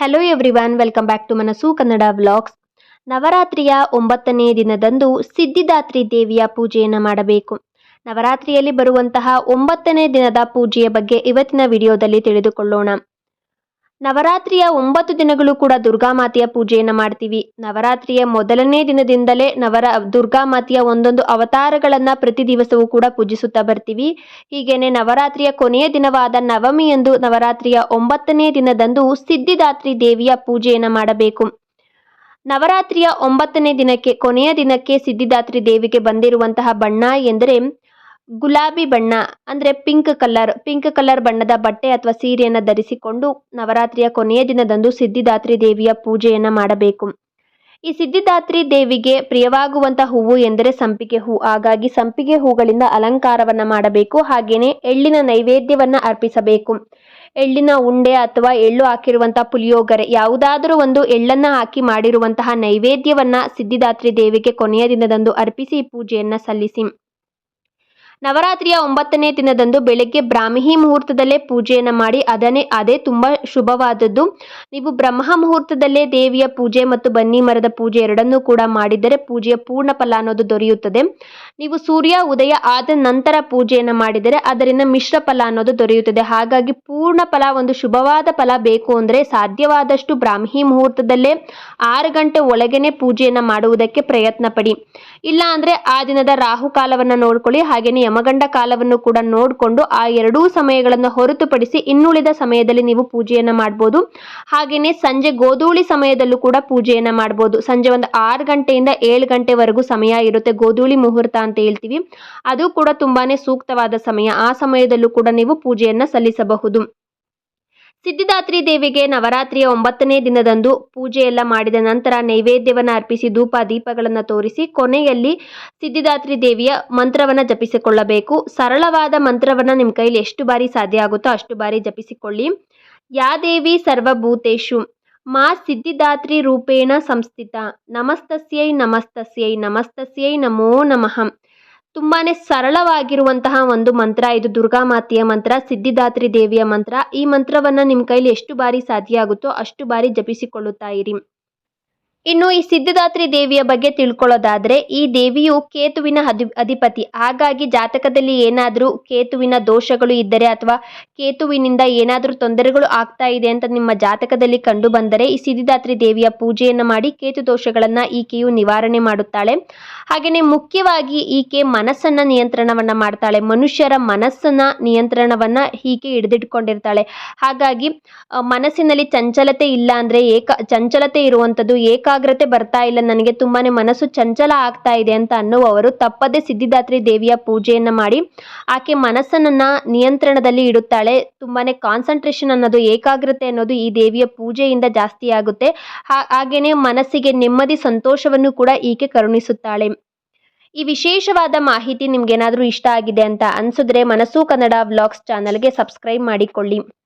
Hello everyone welcome back to Manasu Kannada vlogs ನವರಾತ್ರಿಯ ಒಂಬತ್ತನೇ ದಿನದಂದು ಸಿದ್ಧಿದಾತ್ರಿ ದೇವಿಯ ಪೂಜೆಯನ್ನು ಮಾಡಬೇಕು. ನವರಾತ್ರಿಯಲ್ಲಿ ಬರುವಂತಹ ಒಂಬತ್ತನೇ ದಿನದ ಪೂಜೆಯ ಬಗ್ಗೆ ಇವತ್ತಿನ ವಿಡಿಯೋದಲ್ಲಿ ತಿಳಿದುಕೊಳ್ಳೋಣ. ನವರಾತ್ರಿಯ ಒಂಬತ್ತು ದಿನಗಳು ಕೂಡ ದುರ್ಗಾಮಾತೆಯ ಪೂಜೆಯನ್ನು ಮಾಡ್ತೀವಿ. ನವರಾತ್ರಿಯ ಮೊದಲನೇ ದಿನದಿಂದಲೇ ನವರ ದುರ್ಗಾಮಾತೆಯ ಒಂದೊಂದು ಅವತಾರಗಳನ್ನು ಪ್ರತಿ ದಿವಸವೂ ಕೂಡ ಪೂಜಿಸುತ್ತಾ ಬರ್ತೀವಿ. ಹೀಗೇನೆ ನವರಾತ್ರಿಯ ಕೊನೆಯ ದಿನವಾದ ನವಮಿಯಂದು ನವರಾತ್ರಿಯ ಒಂಬತ್ತನೇ ದಿನದಂದು ಸಿದ್ಧಿದಾತ್ರಿ ದೇವಿಯ ಪೂಜೆಯನ್ನು ಮಾಡಬೇಕು. ನವರಾತ್ರಿಯ ಒಂಬತ್ತನೇ ದಿನಕ್ಕೆ ಕೊನೆಯ ದಿನಕ್ಕೆ ಸಿದ್ಧಿದಾತ್ರಿ ದೇವಿಗೆ ಬಂದಿರುವಂತಹ ಬಣ್ಣ ಎಂದರೆ ಗುಲಾಬಿ ಬಣ್ಣ, ಅಂದರೆ ಪಿಂಕ್ ಕಲರ್ ಪಿಂಕ್ ಕಲರ್ ಬಣ್ಣದ ಬಟ್ಟೆ ಅಥವಾ ಸೀರೆಯನ್ನು ಧರಿಸಿಕೊಂಡು ನವರಾತ್ರಿಯ ಕೊನೆಯ ದಿನದಂದು ಸಿದ್ಧಿದಾತ್ರಿ ದೇವಿಯ ಪೂಜೆಯನ್ನು ಮಾಡಬೇಕು. ಈ ಸಿದ್ಧಿದಾತ್ರಿ ದೇವಿಗೆ ಪ್ರಿಯವಾಗುವಂಥ ಹೂವು ಎಂದರೆ ಸಂಪಿಗೆ ಹೂ. ಹಾಗಾಗಿ ಸಂಪಿಗೆ ಹೂಗಳಿಂದ ಅಲಂಕಾರವನ್ನು ಮಾಡಬೇಕು. ಹಾಗೆಯೇ ಎಳ್ಳಿನ ನೈವೇದ್ಯವನ್ನು ಅರ್ಪಿಸಬೇಕು. ಎಳ್ಳಿನ ಉಂಡೆ ಅಥವಾ ಎಳ್ಳು ಹಾಕಿರುವಂತಹ ಪುಳಿಯೋಗರೆ, ಯಾವುದಾದರೂ ಒಂದು ಎಳ್ಳನ್ನು ಹಾಕಿ ಮಾಡಿರುವಂತಹ ನೈವೇದ್ಯವನ್ನ ಸಿದ್ಧಿದಾತ್ರಿ ದೇವಿಗೆ ಕೊನೆಯ ದಿನದಂದು ಅರ್ಪಿಸಿ ಪೂಜೆಯನ್ನ ಸಲ್ಲಿಸಿ. ನವರಾತ್ರಿಯ ಒಂಬತ್ತನೇ ದಿನದಂದು ಬೆಳಗ್ಗೆ ಬ್ರಾಹ್ಮಿ ಮುಹೂರ್ತದಲ್ಲೇ ಪೂಜೆಯನ್ನು ಮಾಡಿ, ಅದನ್ನೇ, ಅದೇ ತುಂಬ ಶುಭವಾದದ್ದು. ನೀವು ಬ್ರಹ್ಮ ಮುಹೂರ್ತದಲ್ಲೇ ದೇವಿಯ ಪೂಜೆ ಮತ್ತು ಬನ್ನಿ ಮರದ ಪೂಜೆ ಎರಡನ್ನೂ ಕೂಡ ಮಾಡಿದರೆ ಪೂಜೆಯ ಪೂರ್ಣ ಫಲ ಅನ್ನೋದು ದೊರೆಯುತ್ತದೆ. ನೀವು ಸೂರ್ಯ, ಉದಯ ಆದ ನಂತರ ಪೂಜೆಯನ್ನು ಮಾಡಿದರೆ ಅದರಿಂದ ಮಿಶ್ರ ಫಲ ಅನ್ನೋದು ದೊರೆಯುತ್ತದೆ. ಹಾಗಾಗಿ ಪೂರ್ಣ ಫಲ, ಒಂದು ಶುಭವಾದ ಫಲ ಬೇಕು ಅಂದರೆ ಸಾಧ್ಯವಾದಷ್ಟು ಬ್ರಾಹ್ಮಿ ಮುಹೂರ್ತದಲ್ಲೇ ಆರು ಗಂಟೆ ಒಳಗೇನೆ ಪೂಜೆಯನ್ನು ಮಾಡುವುದಕ್ಕೆ ಪ್ರಯತ್ನ ಪಡಿ ಇಲ್ಲ ಅಂದರೆ ಆ ದಿನದ ರಾಹುಕಾಲವನ್ನು ನೋಡ್ಕೊಳ್ಳಿ ಹಾಗೆಯೇ ಯಮಗಂಡ ಕಾಲವನ್ನು ಕೂಡ ನೋಡಿಕೊಂಡು ಆ ಎರಡೂ ಸಮಯಗಳನ್ನು ಹೊರತುಪಡಿಸಿ ಇನ್ನುಳಿದ ಸಮಯದಲ್ಲಿ ನೀವು ಪೂಜೆಯನ್ನು ಮಾಡ್ಬೋದು. ಹಾಗೆಯೇ ಸಂಜೆ ಗೋಧೂಳಿ ಸಮಯದಲ್ಲೂ ಕೂಡ ಪೂಜೆಯನ್ನು ಮಾಡ್ಬೋದು. ಸಂಜೆ ಒಂದು ಆರು ಗಂಟೆಯಿಂದ ಏಳು ಗಂಟೆವರೆಗೂ ಸಮಯ ಇರುತ್ತೆ ಗೋಧೂಳಿ ಮುಹೂರ್ತ ಅಂತ ಹೇಳ್ತೀವಿ. ಅದು ಕೂಡ ತುಂಬಾನೇ ಸೂಕ್ತವಾದ ಸಮಯ. ಆ ಸಮಯದಲ್ಲೂ ಕೂಡ ನೀವು ಪೂಜೆಯನ್ನು ಸಲ್ಲಿಸಬಹುದು. ಸಿದ್ಧಿದಾತ್ರಿ ದೇವಿಗೆ ನವರಾತ್ರಿಯ ಒಂಬತ್ತನೇ ದಿನದಂದು ಪೂಜೆಯೆಲ್ಲ ಮಾಡಿದ ನಂತರ ನೈವೇದ್ಯವನ್ನು ಅರ್ಪಿಸಿ ಧೂಪ ದೀಪಗಳನ್ನು ತೋರಿಸಿ ಕೊನೆಯಲ್ಲಿ ಸಿದ್ಧಿದಾತ್ರಿ ದೇವಿಯ ಮಂತ್ರವನ್ನು ಜಪಿಸಿಕೊಳ್ಳಬೇಕು. ಸರಳವಾದ ಮಂತ್ರವನ್ನು ನಿಮ್ಮ ಕೈಲಿ ಎಷ್ಟು ಬಾರಿ ಸಾಧ್ಯ ಆಗುತ್ತೋ ಅಷ್ಟು ಬಾರಿ ಜಪಿಸಿಕೊಳ್ಳಿ. ಯಾ ದೇವಿ ಸರ್ವಭೂತೇಶು, ಮಾ ಸಿದ್ಧಿದಾತ್ರಿ ರೂಪೇಣ ಸಂಸ್ಥಿತ, ನಮಸ್ತಸ್ಯೈ ನಮಸ್ತಸ್ಯೈ ನಮಸ್ತಸ್ಯೈ ನಮೋ ನಮಃ. ತುಂಬಾ ಸರಳವಾಗಿರುವಂತಹ ಒಂದು ಮಂತ್ರ. ಇದು ದುರ್ಗಾ ಮಾತೆಯ ಮಂತ್ರ, ಸಿದ್ಧಿದಾತ್ರಿ ದೇವಿಯ ಮಂತ್ರ. ಈ ಮಂತ್ರವನ್ನು ನಿಮ್ಮ ಕೈಲಿ ಎಷ್ಟು ಬಾರಿ ಸಾಧ್ಯ ಆಗುತ್ತೋ ಅಷ್ಟು ಬಾರಿ ಜಪಿಸಿಕೊಳ್ಳುತ್ತಾ ಇರಿ. ಇನ್ನು ಈ ಸಿದ್ಧಿದಾತ್ರಿ ದೇವಿಯ ಬಗ್ಗೆ ತಿಳ್ಕೊಳ್ಳೋದಾದ್ರೆ, ಈ ದೇವಿಯು ಕೇತುವಿನ ಅಧಿ, ಅಧಿಪತಿ. ಹಾಗಾಗಿ ಜಾತಕದಲ್ಲಿ ಏನಾದರೂ ಕೇತುವಿನ ದೋಷಗಳು ಇದ್ದರೆ ಅಥವಾ ಕೇತುವಿನಿಂದ ಏನಾದರೂ ತೊಂದರೆಗಳು ಆಗ್ತಾ ಇದೆ ಅಂತ ನಿಮ್ಮ ಜಾತಕದಲ್ಲಿ ಕಂಡು ಬಂದರೆ, ಈ ಸಿದ್ಧಿದಾತ್ರಿ ದೇವಿಯ ಪೂಜೆಯನ್ನು ಮಾಡಿ ಕೇತು ದೋಷಗಳನ್ನು ಈಕೆಯು ನಿವಾರಣೆ ಮಾಡುತ್ತಾಳೆ. ಹಾಗೆಯೇ ಮುಖ್ಯವಾಗಿ ಈಕೆ ಮನಸ್ಸನ್ನ ನಿಯಂತ್ರಣವನ್ನ ಮಾಡ್ತಾಳೆ. ಮನುಷ್ಯರ ಮನಸ್ಸನ್ನ ನಿಯಂತ್ರಣವನ್ನ ಈಕೆ ಹಿಡಿದಿಟ್ಕೊಂಡಿರ್ತಾಳೆ. ಹಾಗಾಗಿ ಮನಸ್ಸಿನಲ್ಲಿ ಚಂಚಲತೆ ಇಲ್ಲ ಅಂದ್ರೆ ಏಕ, ಚಂಚಲತೆ ಇರುವಂಥದ್ದು ಏಕ ಏಕಾಗ್ರತೆ ಬರ್ತಾ ಇಲ್ಲ. ನನಗೆ ತುಂಬಾನೇ ಮನಸ್ಸು ಚಂಚಲ ಆಗ್ತಾ ಇದೆ ಅಂತ ಅನ್ನುವವರು ತಪ್ಪದೇ ಸಿದ್ಧಿದಾತ್ರಿ ದೇವಿಯ ಪೂಜೆಯನ್ನು ಮಾಡಿ ಆಕೆ ಮನಸ್ಸನ್ನ ನಿಯಂತ್ರಣದಲ್ಲಿ ಇಡುತ್ತಾಳೆ. ತುಂಬಾನೇ ಕಾನ್ಸಂಟ್ರೇಷನ್ ಅನ್ನೋದು, ಏಕಾಗ್ರತೆ ಅನ್ನೋದು ಈ ದೇವಿಯ ಪೂಜೆಯಿಂದ ಜಾಸ್ತಿ ಆಗುತ್ತೆ. ಹಾಗೇನೆ ಮನಸ್ಸಿಗೆ ನೆಮ್ಮದಿ, ಸಂತೋಷವನ್ನು ಕೂಡ ಈಕೆ ಕರುಣಿಸುತ್ತಾಳೆ. ಈ ವಿಶೇಷವಾದ ಮಾಹಿತಿ ನಿಮ್ಗೇನಾದರೂ ಇಷ್ಟ ಆಗಿದೆ ಅಂತ ಅನ್ಸಿದ್ರೆ ಮನಸ್ಸು ಕನ್ನಡ ವ್ಲಾಗ್ಸ್ ಚಾನಲ್ಗೆ ಸಬ್ಸ್ಕ್ರೈಬ್ ಮಾಡಿಕೊಳ್ಳಿ.